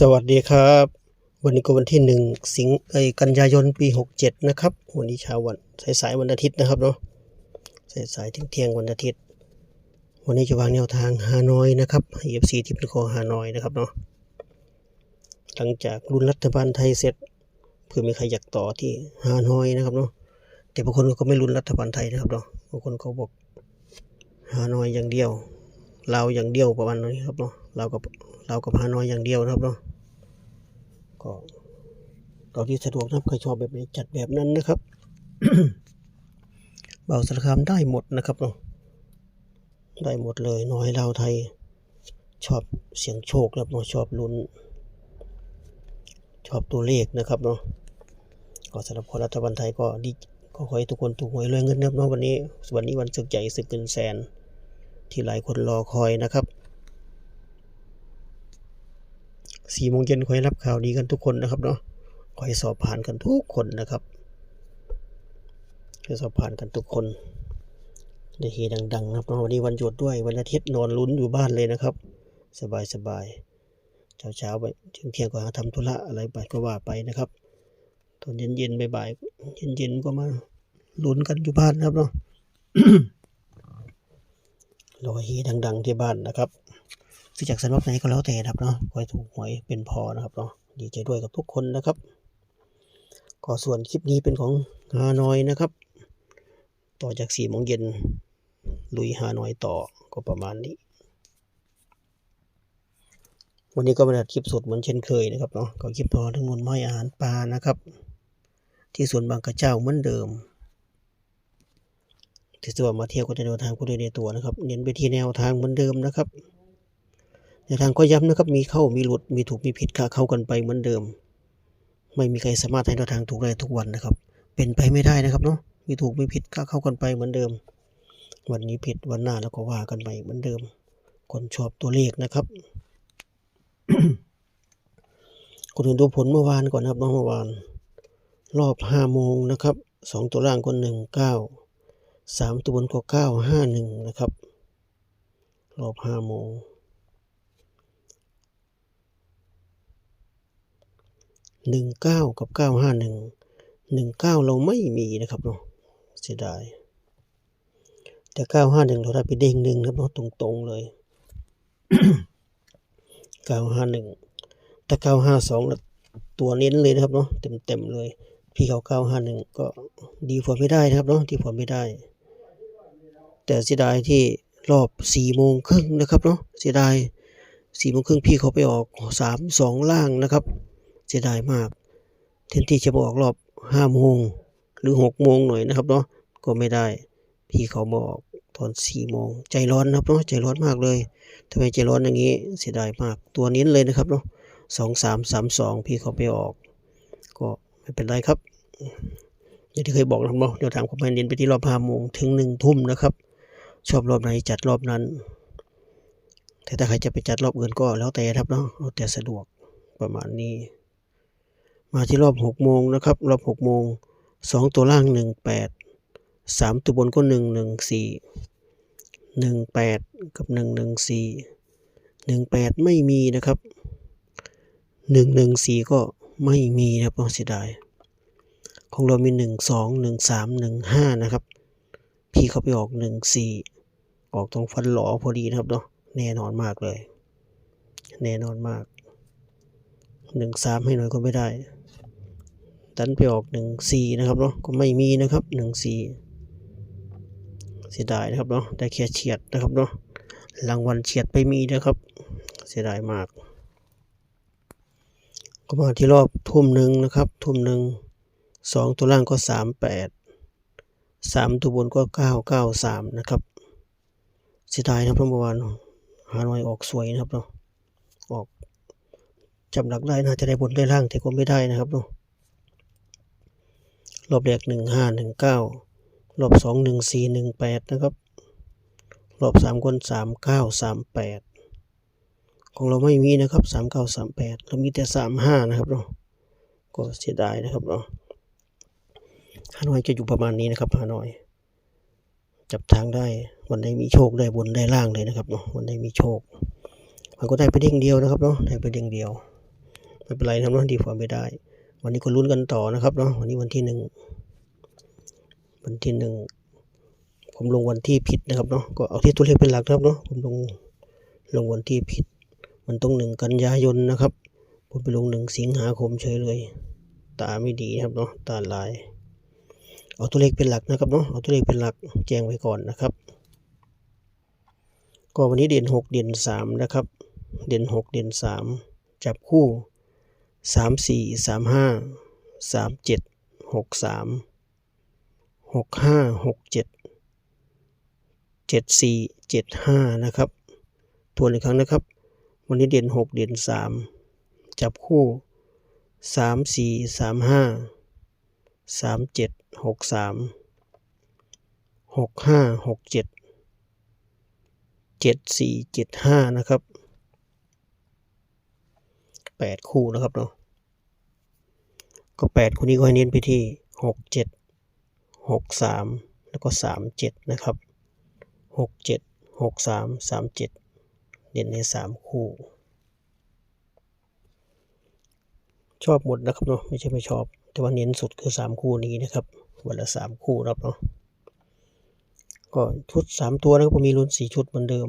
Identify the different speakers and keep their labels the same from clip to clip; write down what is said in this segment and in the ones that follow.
Speaker 1: สวัสดีครับ วันนี้ก็วันที่หนึ่งสิงเอกันยายนปีหกเจ็ดนะครับวันนี้เช้าวันสายสายวันอาทิตย์นะครับเนาะสายสายๆเที่ยงวันอาทิตย์ วันนี้จะวางแนวทางฮานอยนะครับเอฟซีที่เป็นคอฮานอยนะครับเนาะหลังจากรุ่นรัฐบาลไทยเสร็จเพื่อมีใครอยากต่อที่ฮานอยนะครับเนาะแต่บางคนก็ไม่รุ่นรัฐบาลไทยนะครับเนาะบางคนเขาบอกฮานอยอย่างเดียว เราอย่างเดียวประมาณนี้ครับเนาะเรากับเรากับฮานอยอย่างเดียวนะครับเนาะก็เราที่สะดวกนะครับใครชอบแบบไหนจัดแบบนั้นนะครับเบาสารคามได้หมดนะครับเนาะได้หมดเลยน้อยเราไทยชอบเสียงโชคครับเนาะชอบลุ้น ชอบตัวเลขนะครับเนาะก็สำหรับคนรัฐบาลไทยก็ดีก็ขอให้ทุกคนถูกหวยรวยเงินนะครับเนาะวันนี้วันนี้วันศึกใหญ่ศึกเงินแสน ที่หลายคนรอคอยนะครับสี่โมงเย็นขอให้รับข่าวดีกันทุกคนนะครับเนาะขอให้สอบผ่านกันทุกคนนะครับขอให้สอบผ่านกันทุกคนได้เฮดังๆนะครับเนาะวันนี้วันหยุดด้วยวันอาทิตย์นอนลุ้นอยู่บ้านเลยนะครับ สบายสบายเช้าเช้าๆไปถึงเที่ยงก็หาทำธุระอะไรไปก็ว่าไปนะครับตอนเย็นๆบ่ายๆเย็นเย็นๆก็มาลุ้นกันอยู่บ้านนะครับเนาะ รอเฮดัง ๆ ที่บ้านนะครับซื้อจากสำนักไหนก็แล้วแต่นะครับเนาะขอให้ถูกหวยเป็นพอนะครับเนาะดีใจด้วยกับทุกคนนะครับก็ส่วนคลิปนี้เป็นของฮานอยนะครับ ต่อจากสี่โมงเย็นลุยฮานอยต่อก็ประมาณนี้ วันนี้ก็มาดัดคลิปสดเหมือนเช่นเคยนะครับเนาะก็คลิปพอทั้งนนไม้อาหารปลานะครับ ที่สวนบางกระเจ้าเหมือนเดิม ที่ตัวามาเที่ยวก็จะแนวทางก็ได้ในตัวนะครับ เน้นไปที่แนวทางเหมือนเดิมนะครับแนวทางก็ย้ำนะครับ มีเข้ามีหลุดมีถูกมีผิดค่าเข้ากันไปเหมือนเดิม ไม่มีใครสามารถให้แนวทางถูกได้ทุกวันนะครับ เป็นไปไม่ได้นะครับเนาะมีถูกมีผิดค่าเข้ากันไปเหมือนเดิม วันนี้ผิดวันหน้าแล้วก็ว่ากันไปเหมือนเดิม คนชอบตัวเลขนะครับคนอื่นดูผลเมื่อวานก่อนนะครับเมื่อวาน รอบห้าโมงนะครับสองตัวล่างก็หนึ่งเก้า สามตัวบนก็เก้าห้าหนึ่งนะครับ รอบห้าโมงหนึ่งเก้ากับเก้าห้าหนึ่งหนึ่งเก้าเราไม่มีนะครับเนาะเสียดาย แต่เก้าห้าหนึ่งเราได้ไปเด้งหนึ่งครับเนาะตรงๆเลยเก้าห้าหนึ่งถ้าเก้าห้าสองตัวเน้นเลยนะครับเนาะเต็มๆเลยพี่เขาเก้าห้าหนึ่งก็ดีกว่าไม่ได้นะครับเนาะดีกว่าไม่ได้ แต่เสียดายที่รอบสี่โมงครึ่งนะครับเนาะเสียดายสี่โมงครึ่งพี่เขาไปออกสามสองล่างนะครับ เสียดายมากแทนที่จะมาออกรอบห้าโมงหรือหกโมงหน่อยนะครับเนาะก็ไม่ได้ พี่เขามาออกตอนสี่โมงใจร้อนนะครับเนาะใจร้อนมากเลยทำไมใจร้อนอย่างนี้เสียดายมากตัวเน้เลยนะครับเนาะสองสามสามสองพี่เขาไปออก ก็ไม่เป็นไรครับอย่างที่เคยบอกนะครับเนาะเดี๋ยวทางผมให้เน้นไปที่รอบห้าโมงถึงหนึ่งทุ่มนะครับ ชอบรอบไหนจัดรอบนั้น แต่ถ้าใครจะไปจัดรอบอื่นก็แล้วแต่ครับเนาะแล้วแต่สะดวกประมาณนี้ มาที่รอบหกโมงนะครับ รอบหกโมงสองตัวล่างหนึ่งแปดสามตัวบนก็หนึ่งหนึ่งสี่หนึ่งแปดกับหนึ่งหนึ่งสี่หนึ่งแปดไม่มีนะครับหนึ่งหนึ่งสี่ก็ไม่มีนะครับต้องเสียดายของเรามีหนึ่งสองหนึ่งสามหนึ่งห้านะครับ พี่เขาไปออกหนึ่งสี่ ออกตรงฟันหลอพอดีนะครับเนาะแน่นอนมากเลย แน่นอนมากหนึ่งสามให้หน่อยก็ไม่ได้ ดันไปออกหนึ่งสี่นะครับเนาะก็ไม่มีนะครับหนึ่งสี่เสียดายนะครับเนาะได้แค่เฉียดนะครับเนาะรางวัลเฉียดไปมีนะครับ เสียดายมาก ก็มาที่รอบทุ่มหนึ่งนะครับ ทุ่มหนึ่งสองตัวล่างก็สามแปดสามตัวบนก็เก้าเก้าสามนะครับ เสียดายนะครับเมื่อวานฮานอยออกสวยนะครับเนาะออกจำหลักได้น่าจะได้บนได้ล่างแต่ก็ไม่ได้นะครับเนาะรอบแรกหนึ่งห้าหนึ่งเก้ารอบสองหนึ่งสี่หนึ่งแปดนะครับรอบสามคนสามเก้าสามแปดของเราไม่มีนะครับสามเก้าสามแปดเรามีแต่สามห้านะครับเนาะก็เสียดายนะครับเนาะฮานอยจะอยู่ประมาณนี้นะครับฮานอย จับทางได้วันใดมีโชคได้บนได้ล่างเลยนะครับเนาะวันใดมีโชค มันก็ได้ไปเด้งเดียวนะครับเนาะได้ไปเด้งเดียวไม่เป็นไรนะรับเนาะดีฟอร์มไม่ได้ วันนี้ก็ลุ้นกันต่อนะครับเนาะวันนี้วันที่หนึ่งวันที่หนึ่งผมลงวันที่ผิดนะครับเนาะก็เอาที่ตัวเลขเป็นหลักครับเนาะผมลงลงวันที่ผิด มันต้องหนึ่งกันยายนนะครับ ผมไปลงหนึ่งสิงหาคมเฉยเลย ตาไม่ดีครับเนาะตาลาย เอาตัวเลขเป็นหลักนะครับเนาะเอาตัวเลขเป็นหลักแจ้งไว้ก่อนนะครับ ก็วันนี้เด่นหกเด่นสามนะครับ เด่นหกเด่นสามจับคู่สามสี่สามห้าสามเจ็ดหกสามหกห้าหกเจ็ดเจ็ดสี่เจ็ดห้านะครับทวนอีกครั้งนะครับ วันนี้เด่นหกเด่นสามจับคู่สามสี่สาม หกสามหกห้าหกเจ็ดเจ็ดสี่เจ็ดห้านะครับแปดคู่นะครับเนาะก็แปดคู่นี้ก็ให้เน้นไปที่หกเจ็ดหกสามแล้วก็สามเจ็ดนะครับหกเจ็ดหกสามสามเจ็ดเด่นในสามคู่ ชอบหมดนะครับเนาะไม่ใช่ไม่ชอบ แต่ว่าเน้นสุดคือสามคู่นี้นะครับ วันละสามคู่ครับเนาะก็ชุดสามตัวนะครับผมมีลุ้นสี่ชุดเหมือนเดิม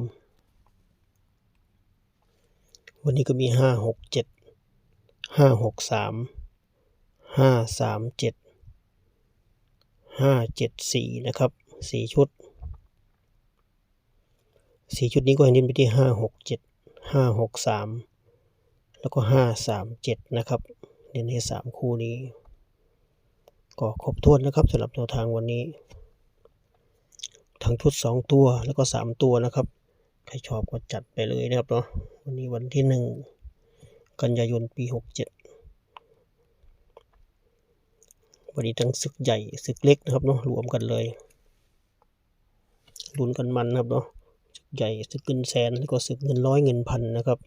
Speaker 1: วันนี้ก็มีห้าหกเจ็ดห้าหกสามห้าสามเจ็ดห้าเจ็ดสี่นะครับสี่ชุดสี่ชุดนี้ก็ให้เน้นไปที่ห้าหกเจ็ดห้าหกสามแล้วก็ห้าสามเจ็ดนะครับ เน้นให้สามคู่นี้ ก็ครบถ้วนนะครับสำหรับแนวทางวันนี้ ทั้งชุดสองตัวแล้วก็สามตัวนะครับ ใครชอบก็จัดไปเลยนะครับเนาะวันนี้วันที่หนึ่งกันยายนปีหกเจ็ดวันนี้ทั้งศึกใหญ่ศึกเล็กนะครับเนาะรวมกันเลยลุ้นกันมันนะครับเนาะศึกใหญ่ศึกเงินแสนแล้วก็ศึกเงินร้อยเงินพันนะครับ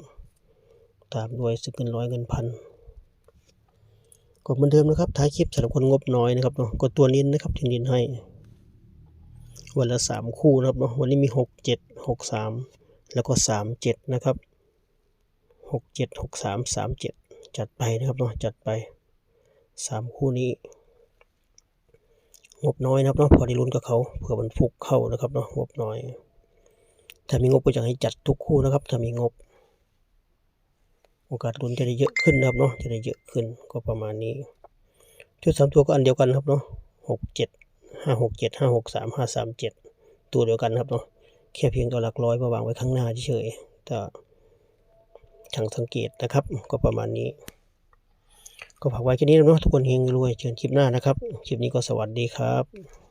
Speaker 1: ตามด้วยศึกเงินร้อยเงินพัน ก็เหมือนเดิมนะครับท้ายคลิปสำหรับคนงบน้อยนะครับเนาะก็ตัวนี้นะครับที่นินให้ วันละสามคู่นะครับเนาะวันนี้มีหกเจ็ดหกสามแล้วก็สามเจ็ดนะครับหกเจ็ดหกสามสามเจ็ดจัดไปนะครับเนาะจัดไปสามคู่นี้งบน้อยนะครับเนาะพอได้ลุ้นกับเขาเผื่อมันฟุกเข้านะครับเนาะงบน้อย ถ้ามีงบก็จะให้จัดทุกคู่นะครับ ถ้ามีงบ โอกาสลุ้นจะได้เยอะขึ้นนะครับเนาะจะได้เยอะขึ้นก็ประมาณนี้ ชุดสามตัวก็อันเดียวกันครับเนาะหกเจ็ดห้าหกเจ็ดห้าหกสามห้าสามเจ็ดตัวเดียวกันครับเนาะแค่เพียงตัวหลักร้อยมาวางไว้ข้างหน้าเฉยแต่ช่างสังเกตนะครับ ก็ประมาณนี้ ก็ฝากไว้แค่นี้นะเนาะทุกคนเฮงรวยเชิญคลิปหน้านะครับคลิปนี้ก็สวัสดีครับ